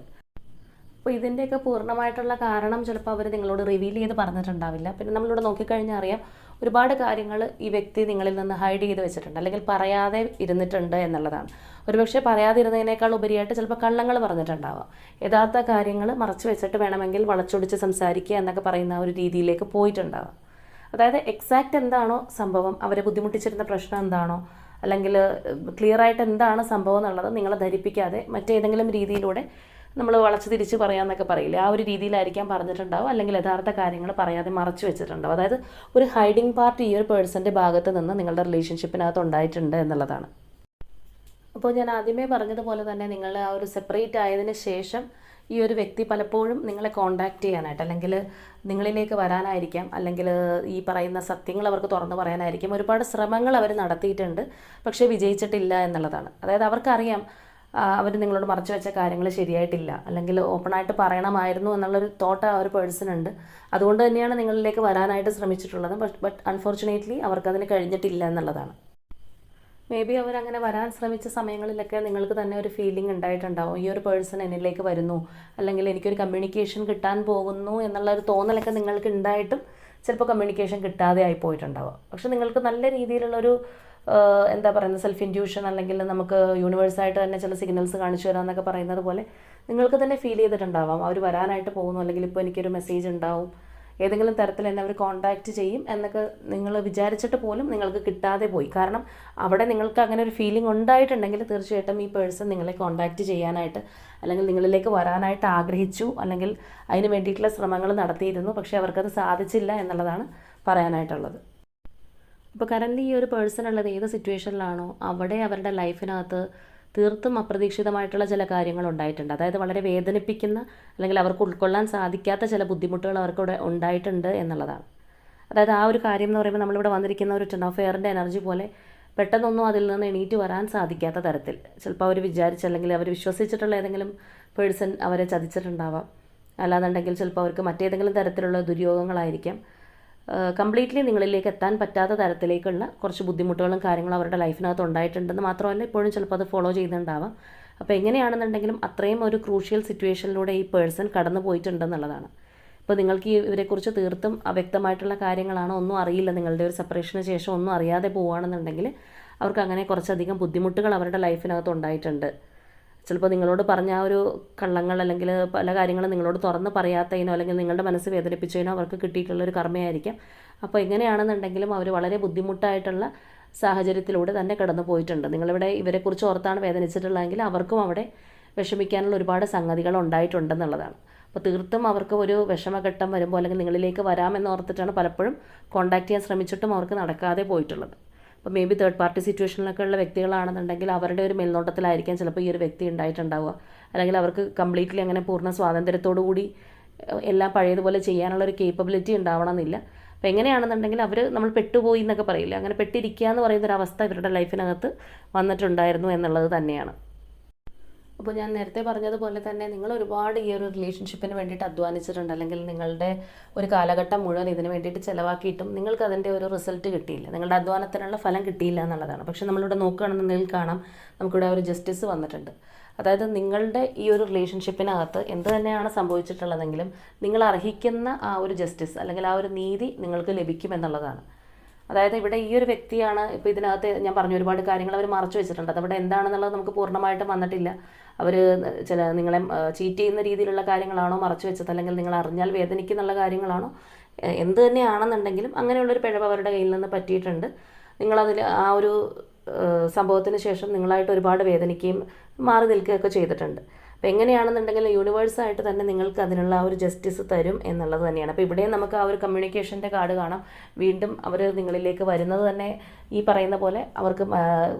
അപ്പോൾ ഇതിന്റെയൊക്കെ പൂർണമായിട്ടുള്ള കാരണം ചിലപ്പോൾ അവർ നിങ്ങളോട് റിവീൽ ചെയ്ത് പറഞ്ഞിട്ടുണ്ടാവില്ല. പിന്നെ നമ്മളിവിടെ നോക്കിക്കഴിഞ്ഞാൽ അറിയാം ഒരുപാട് കാര്യങ്ങൾ ഈ വ്യക്തി നിങ്ങളിൽ നിന്ന് ഹൈഡ് ചെയ്ത് വെച്ചിട്ടുണ്ട്. അല്ലെങ്കിൽ പറയാതെ ഇരുന്നിട്ടുണ്ട് എന്നുള്ളതാണ്. ഒരുപക്ഷെ പറയാതിരുന്നതിനേക്കാൾ ഉപരിയായിട്ട് ചിലപ്പോൾ കള്ളങ്ങൾ പറഞ്ഞിട്ടുണ്ടാവാം. യഥാർത്ഥ കാര്യങ്ങൾ മറച്ചു വെച്ചിട്ട് വേണമെങ്കിൽ വളച്ചൊടിച്ച് സംസാരിക്കുക എന്നൊക്കെ പറയുന്ന ഒരു രീതിയിലേക്ക് പോയിട്ടുണ്ടാവാം. അതായത് എക്സാക്റ്റ് എന്താണോ സംഭവം അവരെ ബുദ്ധിമുട്ടിച്ചിരുന്ന പ്രശ്നം എന്താണോ അല്ലെങ്കിൽ ക്ലിയർ ആയിട്ട് എന്താണ് സംഭവം എന്നുള്ളത് നിങ്ങളെ ധരിപ്പിക്കാതെ മറ്റേതെങ്കിലും രീതിയിലൂടെ നമ്മൾ വളച്ച് തിരിച്ച് പറയാമെന്നൊക്കെ പറയില്ല? ആ ഒരു രീതിയിലായിരിക്കാം പറഞ്ഞിട്ടുണ്ടാവും അല്ലെങ്കിൽ യഥാർത്ഥ കാര്യങ്ങൾ പറയാതെ മറച്ചു വെച്ചിട്ടുണ്ടാവും അതായത് ഒരു ഹൈഡിങ് പാർട്ട് ഈ ഒരു പേഴ്സന്റെ ഭാഗത്ത് നിന്ന് നിങ്ങളുടെ റിലേഷൻഷിപ്പിനകത്ത് ഉണ്ടായിട്ടുണ്ട് എന്നുള്ളതാണ്. അപ്പോൾ ഞാൻ ആദ്യമേ പറഞ്ഞതുപോലെ തന്നെ നിങ്ങൾ ആ ഒരു സെപ്പറേറ്റ് ആയതിനു ശേഷം ഈ ഒരു വ്യക്തി പലപ്പോഴും നിങ്ങളെ കോണ്ടാക്ട് ചെയ്യാനായിട്ട് അല്ലെങ്കിൽ നിങ്ങളിലേക്ക് വരാനായിരിക്കാം. അല്ലെങ്കിൽ ഈ പറയുന്ന സത്യങ്ങൾ അവർക്ക് തുറന്നു പറയാനായിരിക്കും. ഒരുപാട് ശ്രമങ്ങൾ അവർ നടത്തിയിട്ടുണ്ട്. പക്ഷേ വിജയിച്ചിട്ടില്ല എന്നുള്ളതാണ്. അതായത് അവർക്കറിയാം അവർ നിങ്ങളോട് മറച്ചു വെച്ച കാര്യങ്ങൾ ശരിയായിട്ടില്ല. അല്ലെങ്കിൽ ഓപ്പണായിട്ട് പറയണമായിരുന്നു എന്നുള്ളൊരു തോട്ട് ആ ഒരു പേഴ്സണുണ്ട് അതുകൊണ്ട് തന്നെയാണ് നിങ്ങളിലേക്ക് വരാനായിട്ട് ശ്രമിച്ചിട്ടുള്ളത്. ബട്ട് ബട്ട് അൺഫോർച്ചുനേറ്റ്ലി അവർക്കതിന് കഴിഞ്ഞിട്ടില്ല എന്നുള്ളതാണ്. മേ ബി അവരങ്ങനെ വരാൻ ശ്രമിച്ച സമയങ്ങളിലൊക്കെ നിങ്ങൾക്ക് തന്നെ ഒരു ഫീലിംഗ് ഉണ്ടായിട്ടുണ്ടാവും. ഈ ഒരു പേഴ്സൺ എന്നിലേക്ക് വരുന്നു. അല്ലെങ്കിൽ എനിക്കൊരു കമ്മ്യൂണിക്കേഷൻ കിട്ടാൻ പോകുന്നു എന്നുള്ള ഒരു തോന്നലൊക്കെ നിങ്ങൾക്ക് ഉണ്ടായിട്ടും ചിലപ്പോൾ കമ്മ്യൂണിക്കേഷൻ കിട്ടാതെ ആയി പോയിട്ടുണ്ടാവും. പക്ഷെ നിങ്ങൾക്ക് നല്ല രീതിയിലുള്ളൊരു എന്താ പറയുന്നത് സെൽഫ് ഇൻഡ്യൂഷൻ അല്ലെങ്കിൽ നമുക്ക് യൂണിവേഴ്സായിട്ട് തന്നെ ചില സിഗ്നൽസ് കാണിച്ചു തരാമെന്നൊക്കെ പറയുന്നത് പോലെ നിങ്ങൾക്ക് തന്നെ ഫീൽ ചെയ്തിട്ടുണ്ടാവാം. അവർ വരാനായിട്ട് പോകുന്നു അല്ലെങ്കിൽ ഇപ്പോൾ എനിക്കൊരു മെസ്സേജ് ഉണ്ടാവും. ഏതെങ്കിലും തരത്തിൽ എന്നെ അവർ കോൺടാക്റ്റ് ചെയ്യും എന്നൊക്കെ നിങ്ങൾ വിചാരിച്ചിട്ട് പോലും നിങ്ങൾക്ക് കിട്ടാതെ പോയി. കാരണം അവിടെ നിങ്ങൾക്ക് അങ്ങനെ ഒരു ഫീലിംഗ് ഉണ്ടായിട്ടുണ്ടെങ്കിൽ തീർച്ചയായിട്ടും ഈ പേഴ്സൺ നിങ്ങളെ കോൺടാക്റ്റ് ചെയ്യാനായിട്ട് അല്ലെങ്കിൽ നിങ്ങളിലേക്ക് വരാനായിട്ട് ആഗ്രഹിച്ചു അല്ലെങ്കിൽ അതിന് വേണ്ടിയിട്ടുള്ള ശ്രമങ്ങൾ നടത്തിയിരുന്നു പക്ഷേ അവർക്കത് സാധിച്ചില്ല എന്നുള്ളതാണ് പറയാനായിട്ടുള്ളത്. ഇപ്പോൾ കറന്റ് ഈ ഒരു പേഴ്സൺ ഉള്ളത് ഏത് സിറ്റുവേഷനിലാണോ അവിടെ അവരുടെ ലൈഫിനകത്ത് തീർത്തും അപ്രതീക്ഷിതമായിട്ടുള്ള ചില കാര്യങ്ങൾ ഉണ്ടായിട്ടുണ്ട്. അതായത് വളരെ വേദനിപ്പിക്കുന്ന അല്ലെങ്കിൽ അവർക്ക് ഉൾക്കൊള്ളാൻ സാധിക്കാത്ത ചില ബുദ്ധിമുട്ടുകൾ അവർക്ക് ഇവിടെ ഉണ്ടായിട്ടുണ്ട് എന്നുള്ളതാണ്. അതായത് ആ ഒരു കാര്യം എന്ന് പറയുമ്പോൾ നമ്മളിവിടെ വന്നിരിക്കുന്ന ഒരു ടെൻ ഓഫ് എയറിന്റെ എനർജി പോലെ പെട്ടെന്നൊന്നും അതിൽ നിന്ന് എണീറ്റ് വരാൻ സാധിക്കാത്ത തരത്തിൽ. ചിലപ്പോൾ അവർ വിചാരിച്ച അല്ലെങ്കിൽ അവർ വിശ്വസിച്ചിട്ടുള്ള ഏതെങ്കിലും പേഴ്സൺ അവരെ ചതിച്ചിട്ടുണ്ടാവാം. അല്ലാന്നുണ്ടെങ്കിൽ ചിലപ്പോൾ അവർക്ക് മറ്റേതെങ്കിലും തരത്തിലുള്ള ദുര്യോഗങ്ങളായിരിക്കാം. കംപ്ലീറ്റ്ലി നിങ്ങളിലേക്ക് എത്താൻ പറ്റാത്ത തരത്തിലേക്കുള്ള കുറച്ച് ബുദ്ധിമുട്ടുകളും കാര്യങ്ങളും അവരുടെ ലൈഫിനകത്ത് ഉണ്ടായിട്ടുണ്ടെന്ന് മാത്രമല്ല ഇപ്പോഴും ചിലപ്പോൾ അത് ഫോളോ ചെയ്യുന്നുണ്ടാവാം. അപ്പോൾ എങ്ങനെയാണെന്നുണ്ടെങ്കിലും അത്രയും ഒരു ക്രൂഷ്യൽ സിറ്റുവേഷനിലൂടെ ഈ പേഴ്സൺ കടന്നു പോയിട്ടുണ്ടെന്നുള്ളതാണ്. ഇപ്പോൾ നിങ്ങൾക്ക് ഇവരെക്കുറിച്ച് തീർത്തും അവ്യക്തമായിട്ടുള്ള കാര്യങ്ങളാണോ ഒന്നും അറിയില്ല. നിങ്ങളുടെ ഒരു സെപ്പറേഷന് ശേഷം ഒന്നും അറിയാതെ പോവുകയാണെന്നുണ്ടെങ്കിൽ അവർക്ക് അങ്ങനെ കുറച്ചധികം ബുദ്ധിമുട്ടുകൾ അവരുടെ ലൈഫിനകത്ത് ഉണ്ടായിട്ടുണ്ട്. ചിലപ്പോൾ നിങ്ങളോട് പറഞ്ഞ ആ ഒരു കള്ളങ്ങൾ അല്ലെങ്കിൽ പല കാര്യങ്ങളും നിങ്ങളോട് തുറന്ന് പറയാത്തതിനോ അല്ലെങ്കിൽ നിങ്ങളുടെ മനസ്സ് വേദനിപ്പിച്ചതിനോ അവർക്ക് കിട്ടിയിട്ടുള്ളൊരു കർമ്മയായിരിക്കാം. അപ്പോൾ എങ്ങനെയാണെന്നുണ്ടെങ്കിലും അവർ വളരെ ബുദ്ധിമുട്ടായിട്ടുള്ള സാഹചര്യത്തിലൂടെ തന്നെ കടന്നു പോയിട്ടുണ്ട്. നിങ്ങളിവിടെ ഇവരെക്കുറിച്ച് ഓർത്താണ് വേദനിച്ചിട്ടുള്ളതെങ്കിൽ അവർക്കും അവിടെ വിഷമിക്കാനുള്ള ഒരുപാട് സംഗതികൾ ഉണ്ടായിട്ടുണ്ടെന്നുള്ളതാണ്. അപ്പോൾ തീർത്തും അവർക്ക് ഒരു വിഷമഘട്ടം വരുമ്പോൾ അല്ലെങ്കിൽ നിങ്ങളിലേക്ക് വരാമെന്ന് ഓർത്തിട്ടാണ് പലപ്പോഴും കോണ്ടാക്ട് ചെയ്യാൻ ശ്രമിച്ചിട്ടും അവർക്ക് നടക്കാതെ പോയിട്ടുള്ളത്. അപ്പോൾ മേ ബി തേർഡ് പാർട്ടി സിറ്റുവേഷനിലൊക്കെ ഉള്ള വ്യക്തികളാണെന്നുണ്ടെങ്കിൽ അവരുടെ ഒരു മേൽനോട്ടത്തിലായിരിക്കാം ചിലപ്പോൾ ഈ ഒരു വ്യക്തി ഉണ്ടായിട്ടുണ്ടാവുക. അല്ലെങ്കിൽ അവർക്ക് കംപ്ലീറ്റ്ലി അങ്ങനെ പൂർണ സ്വാതന്ത്ര്യത്തോടു കൂടി എല്ലാം പഴയതുപോലെ ചെയ്യാനുള്ള ഒരു കേപ്പബിലിറ്റി ഉണ്ടാവണമെന്നില്ല. അപ്പോൾ എങ്ങനെയാണെന്നുണ്ടെങ്കിൽ അവർ നമ്മൾ പെട്ടുപോയി എന്നൊക്കെ പറയില്ല? അങ്ങനെ പെട്ടിരിക്കുക എന്ന് പറയുന്ന ഒരു അവസ്ഥ ഇവരുടെ ലൈഫിനകത്ത് വന്നിട്ടുണ്ടായിരുന്നു എന്നുള്ളത് തന്നെയാണ്. അപ്പോൾ ഞാൻ നേരത്തെ പറഞ്ഞതുപോലെ തന്നെ നിങ്ങൾ ഒരുപാട് ഈ ഒരു റിലേഷൻഷിപ്പിന് വേണ്ടിയിട്ട് അധ്വാനിച്ചിട്ടുണ്ട്. അല്ലെങ്കിൽ നിങ്ങളുടെ ഒരു കാലഘട്ടം മുഴുവൻ ഇതിന് വേണ്ടിയിട്ട് ചിലവാക്കിയിട്ടും നിങ്ങൾക്ക് അതിന്റെ ഒരു റിസൾട്ട് കിട്ടിയില്ല. നിങ്ങളുടെ അധ്വാനത്തിനുള്ള ഫലം കിട്ടിയില്ല എന്നുള്ളതാണ്. പക്ഷെ നമ്മളിവിടെ നോക്കുകയാണെന്നുണ്ടെങ്കിൽ കാണാം നമുക്കിവിടെ ഒരു ജസ്റ്റിസ് വന്നിട്ടുണ്ട്. അതായത് നിങ്ങളുടെ ഈ ഒരു റിലേഷൻഷിപ്പിനകത്ത് എന്ത് തന്നെയാണ് സംഭവിച്ചിട്ടുള്ളതെങ്കിലും നിങ്ങൾ അർഹിക്കുന്ന ആ ഒരു ജസ്റ്റിസ് അല്ലെങ്കിൽ ആ ഒരു നീതി നിങ്ങൾക്ക് ലഭിക്കുമെന്നുള്ളതാണ് അതായത് ഇവിടെ ഈ ഒരു വ്യക്തിയാണ് ഇപ്പോൾ ഇതിനകത്ത് ഞാൻ പറഞ്ഞ ഒരുപാട് കാര്യങ്ങൾ അവർ മറച്ചു വെച്ചിട്ടുണ്ട്. അതവിടെ എന്താണെന്നുള്ളത് നമുക്ക് പൂർണമായിട്ടും വന്നിട്ടില്ല. അവർ ചില നിങ്ങളെ ചീറ്റ് ചെയ്യുന്ന രീതിയിലുള്ള കാര്യങ്ങളാണോ മറച്ചു വെച്ചത്? അല്ലെങ്കിൽ നിങ്ങൾ അറിഞ്ഞാൽ വേദനിക്കുന്നുള്ള കാര്യങ്ങളാണോ? എന്ത് തന്നെയാണെന്നുണ്ടെങ്കിലും അങ്ങനെയുള്ളൊരു പിഴവ് അവരുടെ കയ്യിൽ നിന്ന് പറ്റിയിട്ടുണ്ട്. നിങ്ങളതിൽ ആ ഒരു സംഭവത്തിന് ശേഷം നിങ്ങളായിട്ട് ഒരുപാട് വേദനിക്കുകയും മാറി നിൽക്കുകയൊക്കെ ചെയ്തിട്ടുണ്ട്. അപ്പോൾ എങ്ങനെയാണെന്നുണ്ടെങ്കിൽ യൂണിവേഴ്സായിട്ട് തന്നെ നിങ്ങൾക്ക് അതിനുള്ള ആ ഒരു ജസ്റ്റിസ് തരും എന്നുള്ളത് തന്നെയാണ്. അപ്പോൾ ഇവിടെയും നമുക്ക് ആ ഒരു കമ്മ്യൂണിക്കേഷന്റെ കാർഡ് കാണാം. വീണ്ടും അവർ നിങ്ങളിലേക്ക് വരുന്നത് തന്നെ ഈ പറയുന്ന പോലെ അവർക്ക്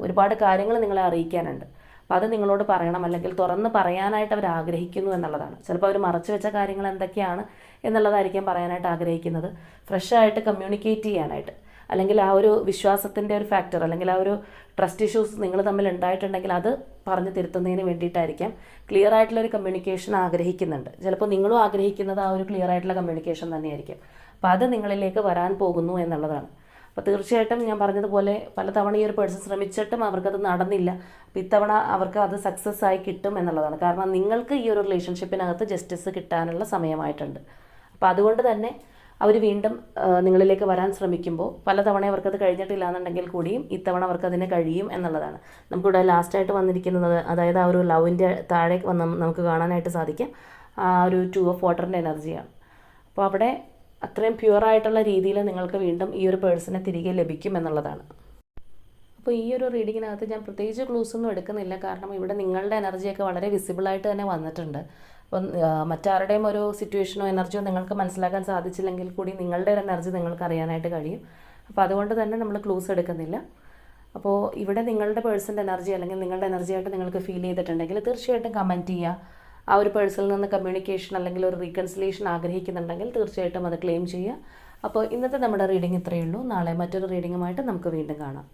ഒരുപാട് കാര്യങ്ങൾ നിങ്ങളെ അറിയിക്കാനുണ്ട്. അപ്പോൾ അത് നിങ്ങളോട് പറയണം. അല്ലെങ്കിൽ തുറന്ന് പറയാനായിട്ട് അവർ ആഗ്രഹിക്കുന്നു എന്നുള്ളതാണ്. ചിലപ്പോൾ അവർ മറച്ചു വെച്ച കാര്യങ്ങൾ എന്തൊക്കെയാണ് എന്നുള്ളതായിരിക്കും പറയാനായിട്ട് ആഗ്രഹിക്കുന്നത്. ഫ്രഷായിട്ട് കമ്മ്യൂണിക്കേറ്റ് ചെയ്യാനായിട്ട്. അല്ലെങ്കിൽ ആ ഒരു വിശ്വാസത്തിന്റെ ഒരു ഫാക്ടർ അല്ലെങ്കിൽ ആ ഒരു ട്രസ്റ്റ് ഇഷ്യൂസ് നിങ്ങൾ തമ്മിൽ ഉണ്ടായിട്ടുണ്ടെങ്കിൽ അത് പറഞ്ഞു തിരുത്തുന്നതിന് വേണ്ടിയിട്ടായിരിക്കാം. ക്ലിയർ ആയിട്ടുള്ള ഒരു കമ്മ്യൂണിക്കേഷൻ ആഗ്രഹിക്കുന്നുണ്ട്. ചിലപ്പോൾ നിങ്ങളും ആഗ്രഹിക്കുന്നത് ആ ഒരു ക്ലിയർ ആയിട്ടുള്ള കമ്മ്യൂണിക്കേഷൻ തന്നെയായിരിക്കും. അപ്പോൾ അത് നിങ്ങളിലേക്ക് വരാൻ പോകുന്നു എന്നുള്ളതാണ്. അപ്പോൾ തീർച്ചയായിട്ടും ഞാൻ പറഞ്ഞതുപോലെ പലതവണ ഈ ഒരു പേഴ്സൺ ശ്രമിച്ചിട്ടും അവർക്കത് നടന്നില്ല. അപ്പോൾ ഇത്തവണ അവർക്ക് അത് സക്സസ് ആയി കിട്ടും എന്നുള്ളതാണ്. കാരണം നിങ്ങൾക്ക് ഈ ഒരു റിലേഷൻഷിപ്പിനകത്ത് ജസ്റ്റിസ് കിട്ടാനുള്ള സമയമായിട്ടുണ്ട്. അപ്പോൾ അതുകൊണ്ട് തന്നെ അവർ വീണ്ടും നിങ്ങളിലേക്ക് വരാൻ ശ്രമിക്കുമ്പോൾ പലതവണ അവർക്കത് കഴിഞ്ഞിട്ടില്ല എന്നുണ്ടെങ്കിൽ കൂടിയും ഇത്തവണ അതിന് കഴിയും എന്നുള്ളതാണ്. നമുക്കിവിടെ ലാസ്റ്റായിട്ട് വന്നിരിക്കുന്നത് അതായത് ആ ഒരു ലവിന്റെ താഴെ വന്ന് നമുക്ക് കാണാനായിട്ട് സാധിക്കും ആ ഒരു ടു ഓഫ് വാട്ടറിന്റെ എനർജിയാണ്. അപ്പോൾ അവിടെ അത്രയും പ്യുവറായിട്ടുള്ള രീതിയിൽ നിങ്ങൾക്ക് വീണ്ടും ഈ ഒരു പേഴ്സണെ തിരികെ ലഭിക്കും എന്നുള്ളതാണ്. അപ്പോൾ ഈ ഒരു റീഡിങ്ങിനകത്ത് ഞാൻ പ്രത്യേകിച്ച് ക്ലൂസ് ഒന്നും എടുക്കുന്നില്ല. കാരണം ഇവിടെ നിങ്ങളുടെ എനർജിയൊക്കെ വളരെ വിസിബിളായിട്ട് തന്നെ വന്നിട്ടുണ്ട്. അപ്പം മറ്റാരുടെയും ഒരു സിറ്റുവേഷനോ എനർജിയോ നിങ്ങൾക്ക് മനസ്സിലാക്കാൻ സാധിച്ചില്ലെങ്കിൽ കൂടി നിങ്ങളുടെ ഒരു എനർജി നിങ്ങൾക്ക് അറിയാനായിട്ട് കഴിയും. അപ്പോൾ അതുകൊണ്ട് തന്നെ നമ്മൾ ക്ലൂസ് എടുക്കുന്നില്ല. അപ്പോൾ ഇവിടെ നിങ്ങളുടെ പേഴ്സന്റെ എനർജി അല്ലെങ്കിൽ നിങ്ങളുടെ എനർജി ആയിട്ട് നിങ്ങൾക്ക് ഫീൽ ചെയ്തിട്ടുണ്ടെങ്കിൽ തീർച്ചയായിട്ടും കമന്റ് ചെയ്യുക. ആ ഒരു പേഴ്സണിൽ നിന്ന് കമ്മ്യൂണിക്കേഷൻ അല്ലെങ്കിൽ ഒരു റീകൺസിലേഷൻ ആഗ്രഹിക്കുന്നുണ്ടെങ്കിൽ തീർച്ചയായിട്ടും അത് ക്ലെയിം ചെയ്യുക. അപ്പോൾ ഇന്നത്തെ നമ്മുടെ റീഡിംഗ് ഇത്രയേ ഉള്ളൂ. നാളെ മറ്റൊരു റീഡിങ്ങുമായിട്ട് നമുക്ക് വീണ്ടും കാണാം.